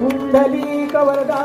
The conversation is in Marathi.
कुंडली कवरदा